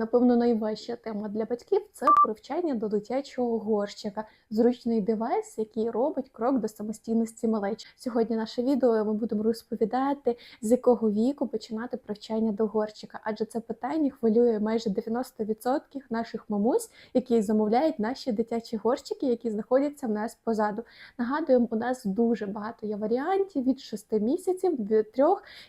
Напевно, найважча тема для батьків це привчання до дитячого горщика, зручний девайс, який робить крок до самостійності малечі. Сьогодні наше відео ми будемо розповідати, з якого віку починати привчання до горщика, адже це питання хвилює майже 90% наших мамусь, які замовляють наші дитячі горщики, які знаходяться в нас позаду. Нагадуємо, у нас дуже багато є варіантів від 6 місяців, від 3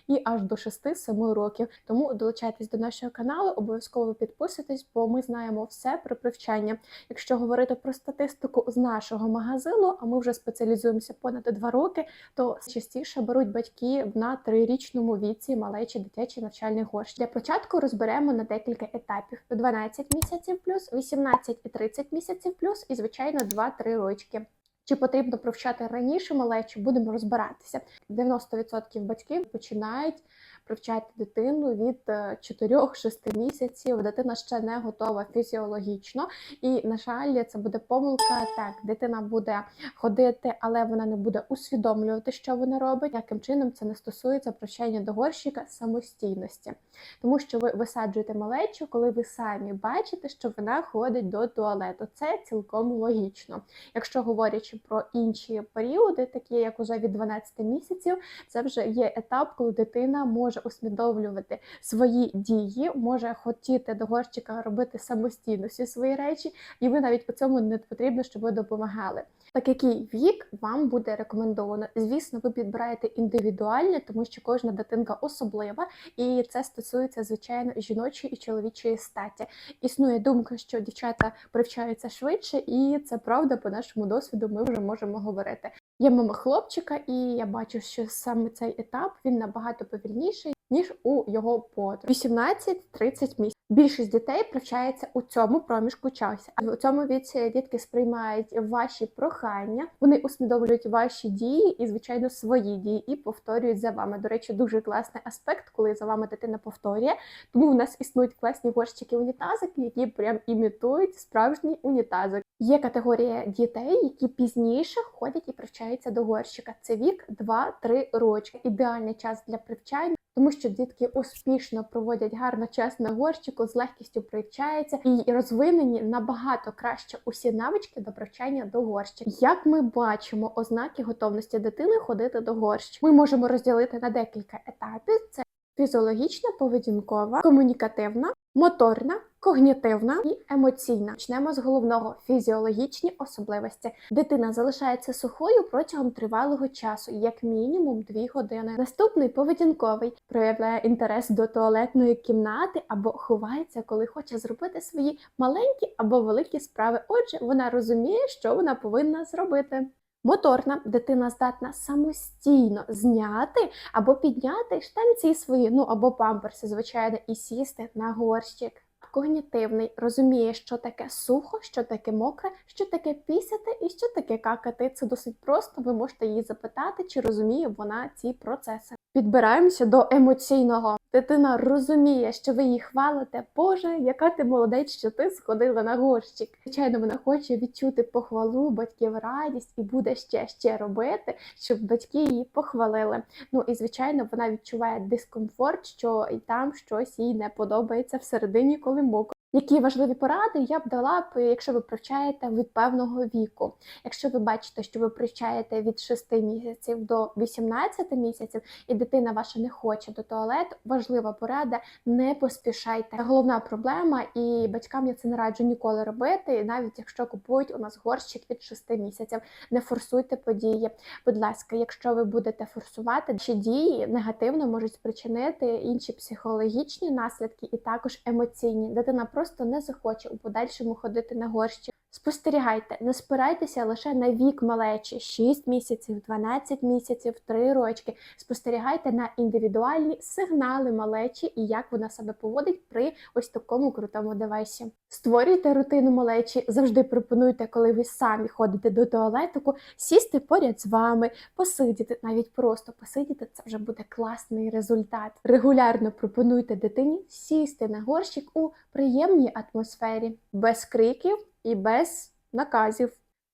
і аж до 6-7 років. Тому долучайтесь до нашого каналу, обов'язково підписуйтесь, бо ми знаємо все про привчання. Якщо говорити про статистику з нашого магазину, а ми вже спеціалізуємося понад 2 роки, то частіше беруть батьки на трирічному віці малечі дитячі навчальний горщ. Для початку розберемо на декілька етапів: 12 місяців плюс, 18 і 30 місяців плюс, і звичайно 2-3 рочки. Чи потрібно привчати раніше малечу, будемо розбиратися. 90% батьків починають привчати дитину від 4-6 місяців. Дитина ще не готова фізіологічно, і на жаль, це буде помилка. Так, дитина буде ходити, але вона не буде усвідомлювати, що вона робить. Яким чином це не стосується привчання до горщика самостійності, тому що ви висаджуєте малечу, коли ви самі бачите, що вона ходить до туалету. Це цілком логічно. Якщо говорячи про інші періоди, такі як уже від 12 місяців, це вже є етап, коли дитина може усвідомлювати свої дії, може хотіти до горщика робити самостійно всі свої речі, і ви навіть у цьому не потрібно, щоб ви допомагали. Так який вік вам буде рекомендовано? Звісно, ви підбираєте індивідуальне, тому що кожна дитинка особлива, і це стосується звичайно жіночої і чоловічої статі. Існує думка, що дівчата привчаються швидше, і це правда по нашому досвіду. Ми вже можемо говорити. Я мама хлопчика, і я бачу, що саме цей етап він набагато повільніший ніж у його подруг. 18-30 місяців. Більшість дітей привчається у цьому проміжку часу. А в цьому віці дітки сприймають ваші прохання, вони усвідомлюють ваші дії і, звичайно, свої дії і повторюють за вами. До речі, дуже класний аспект, коли за вами дитина повторює. Тому в нас існують класні горщики унітазики, які прям імітують справжній унітазик. Є категорія дітей, які пізніше ходять і привчаються до горщика. Це вік 2-3 роки. Ідеальний час для привчання. Тому що дітки успішно проводять гарно час на горщику, з легкістю привчаються і розвинені набагато краще усі навички до привчання до горщика. Як ми бачимо ознаки готовності дитини ходити до горщика, ми можемо розділити на декілька етапів: це фізіологічна, поведінкова, комунікативна, моторна. Когнітивна і емоційна. Почнемо з головного фізіологічні особливості. Дитина залишається сухою протягом тривалого часу, як мінімум 2 години. Наступний поведінковий проявляє інтерес до туалетної кімнати або ховається, коли хоче зробити свої маленькі або великі справи. Отже, вона розуміє, що вона повинна зробити. Моторна дитина здатна самостійно зняти або підняти штанці свої, ну або памперси, звичайно, і сісти на горщик. Когнітивний розуміє, що таке сухо, що таке мокре, що таке пісяти і що таке какати. Це досить просто. Ви можете її запитати, чи розуміє вона ці процеси. Підбираємося до емоційного. Дитина розуміє, що ви її хвалите. Боже, яка ти молодець, що ти сходила на горщик. Звичайно, вона хоче відчути похвалу, батьків радість і буде ще ще робити, щоб батьки її похвалили. Ну і звичайно, вона відчуває дискомфорт, що і там щось їй не подобається всередині, коли мокро. Які важливі поради я б дала б, якщо ви привчаєте від певного віку. Якщо ви бачите, що ви привчаєте від 6 місяців до 18 місяців, і дитина ваша не хоче до туалету, важлива порада, не поспішайте. Головна проблема, і батькам я це не раджу ніколи робити, навіть якщо купують у нас горщик від 6 місяців. Не форсуйте події. Будь ласка, якщо ви будете форсувати, ці дії негативно можуть спричинити інші психологічні наслідки і також емоційні. Дитина просто не захоче у подальшому ходити на горщик. Спостерігайте, не спирайтеся лише на вік малечі 6 місяців, 12 місяців, 3 рочки. Спостерігайте на індивідуальні сигнали малечі і як вона себе поводить при ось такому крутому девайсі. Створюйте рутину малечі, завжди пропонуйте, коли ви самі ходите до туалетику, сісти поряд з вами, посидіти, навіть просто посидіти, це вже буде класний результат. Регулярно пропонуйте дитині сісти на горщик у приємній атмосфері, без криків і без наказів.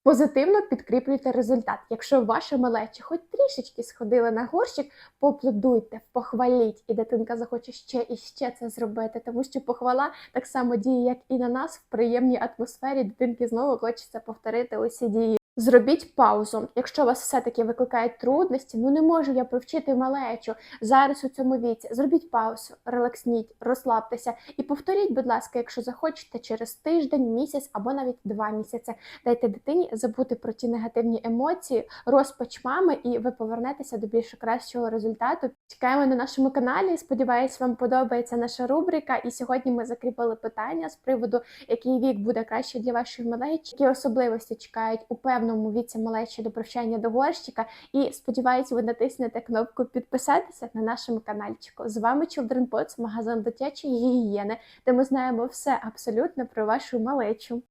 Позитивно підкріплюйте результат. Якщо ваша малеча хоч трішечки сходила на горщик, поплодуйте, похваліть, і дитинка захоче ще і ще це зробити, тому що похвала так само діє, як і на нас в приємній атмосфері. Дитинки знову хочеться повторити усі дії. Зробіть паузу. Якщо вас все-таки викликають трудності, ну не можу я привчити малечу зараз у цьому віці. Зробіть паузу, релаксніть, розслабтеся і повторіть, будь ласка, якщо захочете, через тиждень, місяць або навіть два місяці. Дайте дитині забути про ті негативні емоції, розпач мами, і ви повернетеся до більш кращого результату. Чекаємо на нашому каналі. Сподіваюсь, вам подобається наша рубрика. І сьогодні ми закріпили питання з приводу, який вік буде краще для вашої малечі, які особливості чекають у певному віці малечі до привчання до горщика. І сподіваюсь, ви натиснете кнопку підписатися на нашому каналчику. З вами Children Pots, магазин дитячої гігієни, де ми знаємо все абсолютно про вашу малечу.